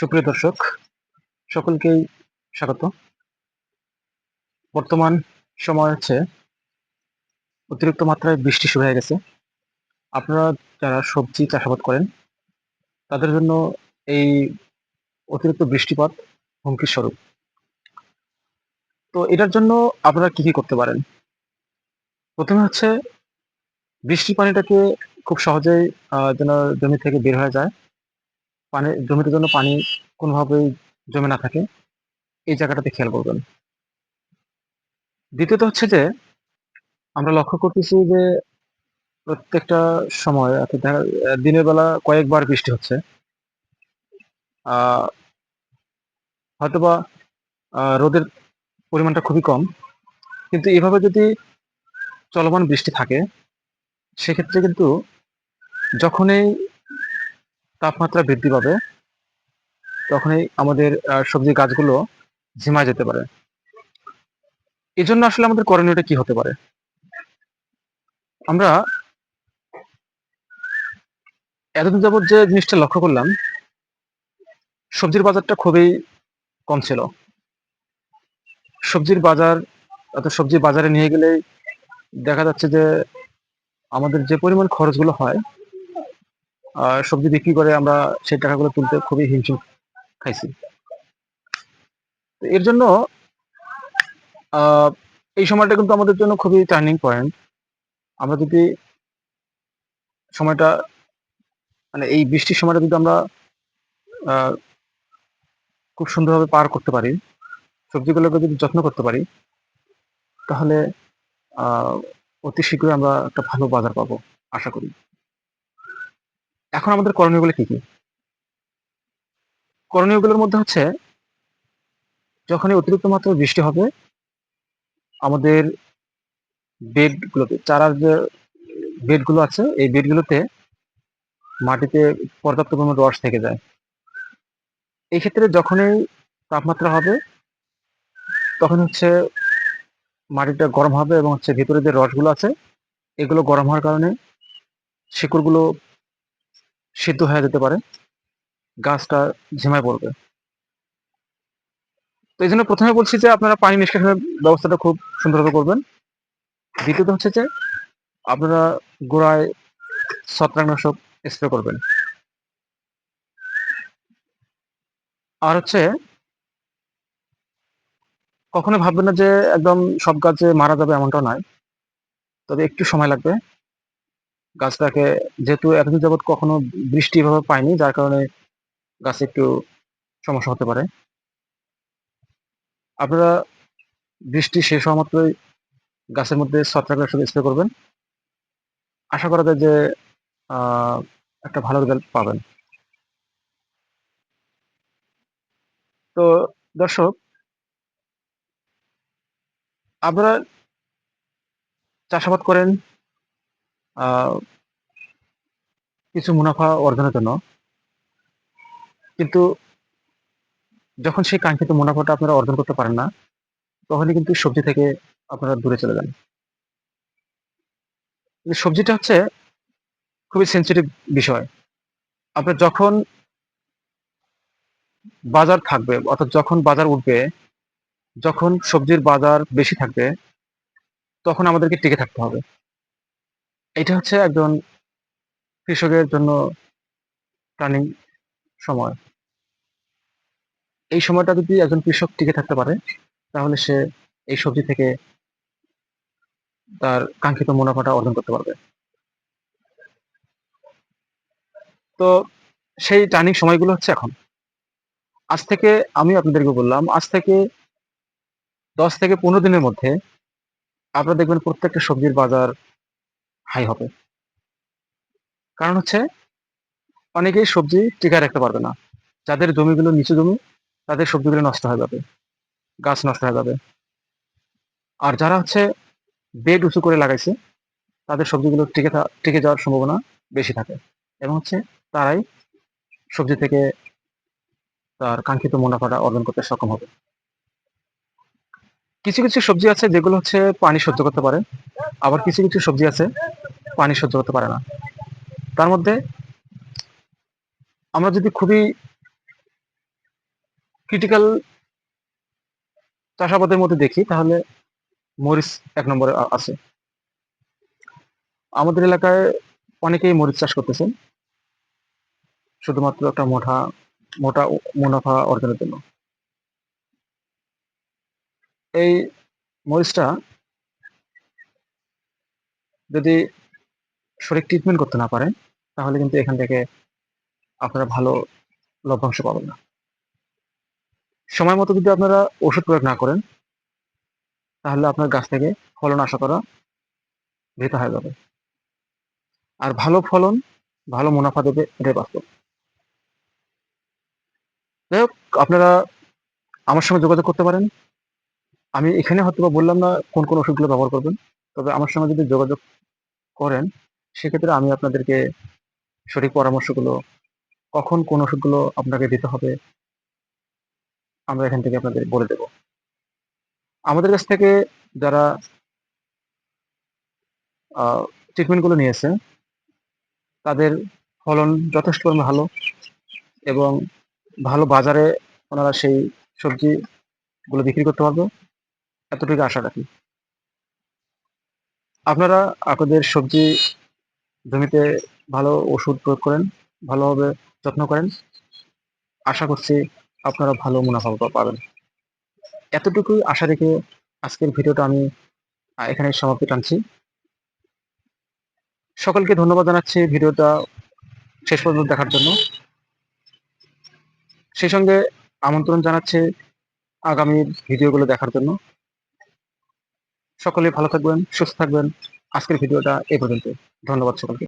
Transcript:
সুপ্রিয় দর্শক, সকলকেই স্বাগত। বর্তমান সময় হচ্ছে অতিরিক্ত মাত্রায় বৃষ্টি শুরু হয়ে গেছে। আপনারা যারা সবজি চাষাবাদ করেন, তাদের জন্য এই অতিরিক্ত বৃষ্টিপাত হুমকির স্বরূপ। তো এটার জন্য আপনারা কি কি করতে পারেন? প্রথমে হচ্ছে বৃষ্টির পানিটাকে খুব সহজেই যেন জমি থেকে বের হয়ে যায়। পানি জমিতে জন্য পানি কোনোভাবেই জমে না থাকে। এই জায়গাটাতে খেয়াল করবেন। দ্বিতীয়ত হচ্ছে যে, আমরা লক্ষ্য করতেছি যে, প্রত্যেকটা সময় অর্থাৎ দিনের বেলা কয়েকবার বৃষ্টি হচ্ছে। হয়তোবা রোদের পরিমাণটা খুবই কম। কিন্তু এভাবে যদি চলমান বৃষ্টি থাকে, সেক্ষেত্রে কিন্তু যখনই তাপমাত্রা বৃদ্ধি পাবে, তখনই আমাদের সবজি গাছগুলো ঝিমায় যেতে পারে। এই জন্য আসলে আমাদের করণীয়টা কি হতে পারে? আমরা এতদিন যাবত যে জিনিসটা লক্ষ্য করলাম, সবজির বাজারটা খুবই কম ছিল। সবজির বাজার, অর্থাৎ সবজি বাজারে নিয়ে গেলেই দেখা যাচ্ছে যে আমাদের যে পরিমাণ খরচগুলো হয় সবজি বিক্রি করে আমরা সেই টাকাগুলো তুলতে খুবই হিমশিম খাইছি। এর জন্য এই সময়টা কিন্তু আমাদের জন্য খুবই টার্নিং পয়েন্ট আমরা যদি সময়টা মানে এই বৃষ্টির সময়টা যদি আমরা খুব সুন্দরভাবে পার করতে পারি, সবজিগুলোকে যদি যত্ন করতে পারি, তাহলে অতি শীঘ্রই আমরা একটা ভালো বাজার পাবো, আশা করি। এখন আমাদের করণীয়গুলো কি কি? করণীয়গুলোর মধ্যে হচ্ছে, যখনই অতিরিক্ত মাত্রায় বৃষ্টি হবে, আমাদের বেডগুলোতে চারার যে বেডগুলো আছে, এই বেডগুলোতে মাটিতে পর্যাপ্ত পরিমাণ রস থেকে যায়। এই ক্ষেত্রে যখনই তাপমাত্রা হবে, তখন হচ্ছে মাটিটা গরম হবে এবং হচ্ছে ভিতরে যে রসগুলো আছে, এগুলো গরম হওয়ার কারণে শিকড়গুলো সিদ্ধ হয়ে যেতে পারে। গাছটা ঝিমায় পড়বে। তো এই জন্য প্রথমে বলছি যে, আপনারা পানি নিষ্কাশনের ব্যবস্থাটা খুব সুন্দরভাবে করবেন। দ্বিতীয়ত হচ্ছে যে, আপনারা গোড়ায় ছত্রাকনাশক স্প্রে করবেন। আর হচ্ছে কখনো ভাববেন না যে, একদম সব গাছে মারা যাবে এমনটা নয়। তবে একটু সময় লাগবে। গাছটাকে যেহেতু এতদিন যাবৎ কখনো বৃষ্টি এভাবে পায়নি, যার কারণে গাছে একটু সমস্যা হতে পারে। আপনারা বৃষ্টি শেষ হওয়া মাত্রই গাছের মধ্যে ছত্রাকনাশক স্প্রে করবেন। আশা করা যায় যে একটা ভালো রেজাল্ট পাবেন। তো দর্শক, আপনারা চাষাবাদ করেন কিছু মুনাফা অর্জনের জন্য। কিন্তু যখন সেই কাঙ্ক্ষিত মুনাফাটা আপনারা অর্জন করতে পারেন না, তখনই কিন্তু সবজি থেকে আপনারা দূরে চলে যান। সবজিটা হচ্ছে খুবই সেন্সিটিভ বিষয়। আপনার যখন বাজার থাকবে, অর্থাৎ যখন বাজার উঠবে, যখন সবজির বাজার বেশি থাকবে, তখন আমাদেরকে টিকে থাকতে হবে। এটা হচ্ছে একজন কৃষকের জন্য টার্নিং সময়। এই সময়টা যদি একজন কৃষক টিকে থাকতে পারে, তাহলে সে এই সবজি থেকে তার কাঙ্ক্ষিত মুনাফাটা অর্জন করতে পারবে। তো সেই টার্নিং সময়গুলো হচ্ছে এখন। আজ থেকে আমি আপনাদেরকে বললাম, আজ থেকে দশ থেকে পনেরো দিনের মধ্যে আপনারা দেখবেন প্রত্যেকটা সবজির বাজার হাই হবে। কারণ হচ্ছে, অনেকেই সবজি টিকায় রাখতে পারবে না। যাদের জমিগুলো নিচু জমি, তাদের সবজিগুলো নষ্ট হয়ে যাবে, গাছ নষ্ট হয়ে যাবে। আর যারা হচ্ছে বেড উঁচু করে লাগাইছে, তাদের সবজিগুলো টিকে টিকে যাওয়ার সম্ভাবনা বেশি থাকে। এবং হচ্ছে তারাই সবজি থেকে তার কাঙ্ক্ষিত মুনাফাটা অর্জন করতে সক্ষম হবে। কিছু কিছু সবজি আছে যেগুলো হচ্ছে পানি সহ্য করতে পারে। আবার কিছু কিছু সবজি আছে পানি সহ্য করতে পারে না। তার মধ্যে আমরা যদি খুবই ক্রিটিক্যাল চাষাবাদের মধ্যে দেখি, তাহলে মরিচ এক নম্বরে আছে। আমাদের এলাকায় অনেকেই মরিচ চাষ করতেছেন। শুধুমাত্র একটা মোটা মোটা মুনাফা অর্জনের জন্য। এই মরিচটা যদি সঠিক ট্রিটমেন্ট করতে না পারেন, তাহলে কিন্তু এখান থেকে আপনারা ভালো লভ্যাংশ পাবেন না। সময় মতো যদি আপনারা ওষুধ প্রয়োগ না করেন, তাহলে আপনার গাছ থেকে ফলন আশা করা বৃথা হয়ে যাবে। আর ভালো ফলন, ভালো মুনাফা দেবে এটাই বাস্তব। যাই হোক, আপনারা আমার সঙ্গে যোগাযোগ করতে পারেন। আমি এখানে হয়তো বললাম না কোন কোন ওষুধগুলো ব্যবহার করবেন, তবে আমার সঙ্গে যদি যোগাযোগ করেন সেক্ষেত্রে আমি আপনাদেরকে সঠিক পরামর্শগুলো, কখন কোন ওষুধগুলো আপনাকে দিতে হবে, আমরা এখান থেকে আপনাদের বলে দেব। আমাদের কাছ থেকে যারা ট্রিটমেন্টগুলো নিয়েছে তাদের ফলন যথেষ্ট পরিমাণে ভালো এবং ভালো বাজারে ওনারা সেই সবজি গুলো বিক্রি করতে পারবে, এতটুকু আশা রাখি। আপনারা আপনাদের সবজি জমিতে ভালো ওষুধ প্রয়োগ করেন, ভালোভাবে যত্ন করেন। আশা করছি আপনারা ভালো মুনাফা পাবেন। এতটুকুই আশা রেখে আজকের ভিডিওটা আমি এখানে সমাপ্তি টানছি। সকলকে ধন্যবাদ জানাচ্ছি ভিডিওটা শেষ পর্যন্ত দেখার জন্য। সেই সঙ্গে আমন্ত্রণ জানাচ্ছি আগামী ভিডিওগুলো দেখার জন্য। সকলে ভালো থাকবেন, সুস্থ থাকবেন। আজকের ভিডিওটা এই পর্যন্ত ধন্যবাদ সকলকে।